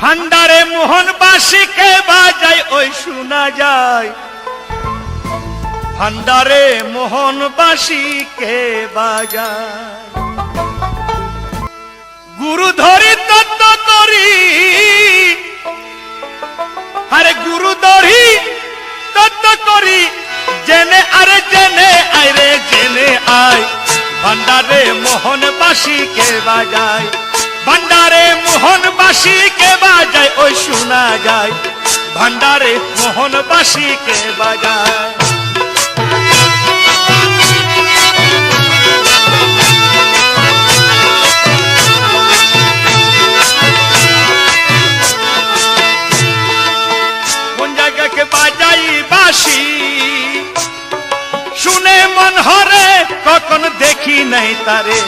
ভান্ডারে মোহনবাসীকে বাজায়, ওই শোনা যায়। ভান্ডারে মোহন মোহনবাসীকে বাজায়। গুরু ধরি তত্ত্ব করি, আরে গুরু ধরি তত্ত্ব করি, জেনে আরে জেনে আরে জেনে আয়। ভান্ডারে মোহনবাসীকে বাজায়। ভান্ডারে মোহনবাসীকে বাজায়, ওই শোনা যায়। ভান্ডারে মোহনবাসীকে বাজায়। কোন জায়গাকে বাজাই বাসি? শুনে মন হরে, কখন দেখি নাই তারে।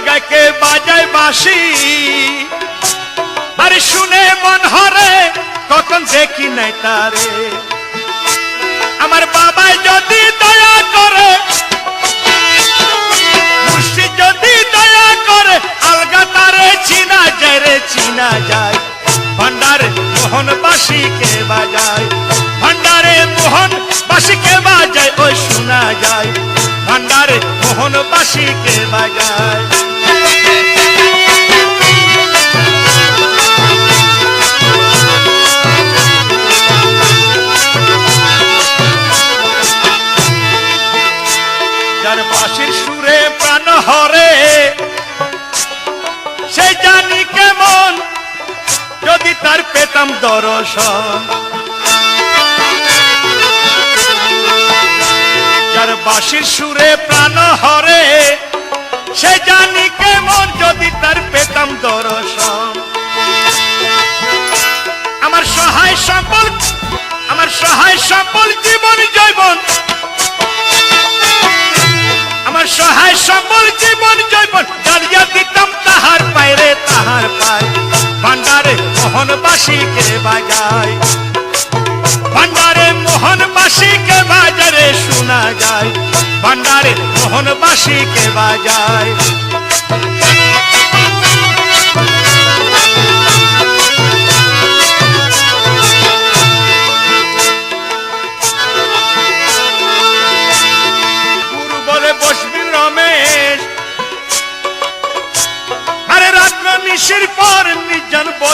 কোন জায়গাকে বাজাই বাসি আরে শুনে মন হরে, কখন দেখি নাই তারে। আমার বাবাই যদি দয়া করে, মুর্শিদ যদি দয়া করে, আলগা তারে চিনা যায় রে, চিনা যায়। ভান্ডারে মোহন বাসীকে বাজায়, ভান্ডারে মোহন বাসীকে বাজায়, ওই শোনা যায়। ভান্ডারে মোহন বাসীকে বাজায়। দর্শন। যার বাসির সুরে প্রাণ হরে, সে জানি কেমন যদি তার পেতাম দর্শন। আমার সহায় সম্বল আমার সহায় সম্বল জীবন জৈবন আমার সহায় সম্বল জীবন জৈবন দাঁড়িয়ে দিতাম তাহার পায়রে তাহার পায় ভান্ডারে মোহনবাসীকে বাজায়। ভান্ডারে মোহনবাসীকে বাজারে শোনা যায়। ভান্ডারে মোহনবাসীকে বাজায়।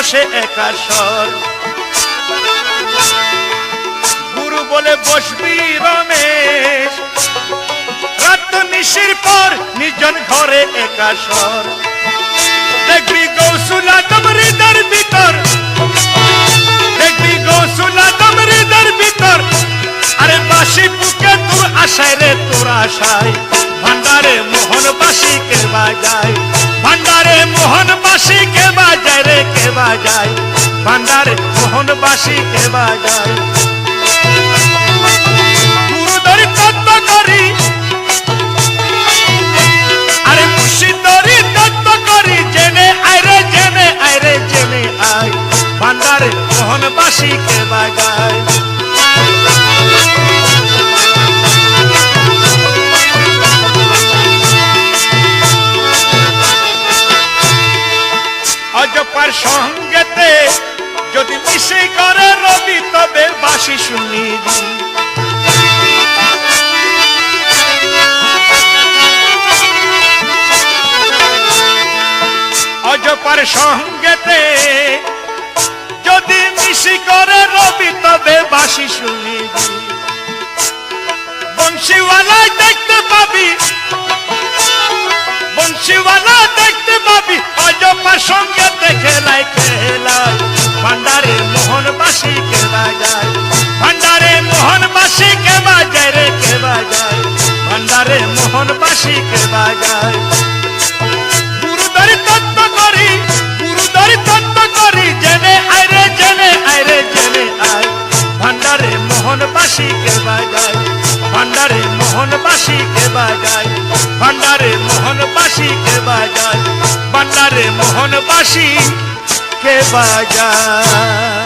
বসে একা স্বর গুরু বলে, বসবি রমেশ। রাত্র নিশির পর নির্জন ঘরে একা স্বর দেখবি গৌসুলা তোমার ভিতর। দেখবি গৌসুলা তোমার ভিতর। আরে বাসি বুকে তোর আশায় রে, তোর আশায়। ভান্ডারে মোহন বাসি কে বাজায়। ভান্ডারে মোহন বাসি কে বাজায় রে, কে বাজায়? ভান্ডারে মোহন বাসি কে বাজায়। গুরুদরি তত্ত্ব করি অজপার সঙ্গেতে যদি মিশে করে রবি, তবে বাসি শুনি। অজপার সঙ্গেতে যদি মিশি করে রবি, তবে বাসি শুনি। বংশীওয়ালায় দেখতে পাবি বংশীওয়ালা দেখতে পাবি অজপার সঙ্গে খেলায় খেলায়। ভান্ডারে মোহন বাসি কে বাজায়। ভান্ডারে মোহন বাসি কে বাজায় রে কে বাজায়। ভান্ডারে মোহন বাসি কে বাজায়। বাজায় ভান্ডারে মোহন কে বাজায়?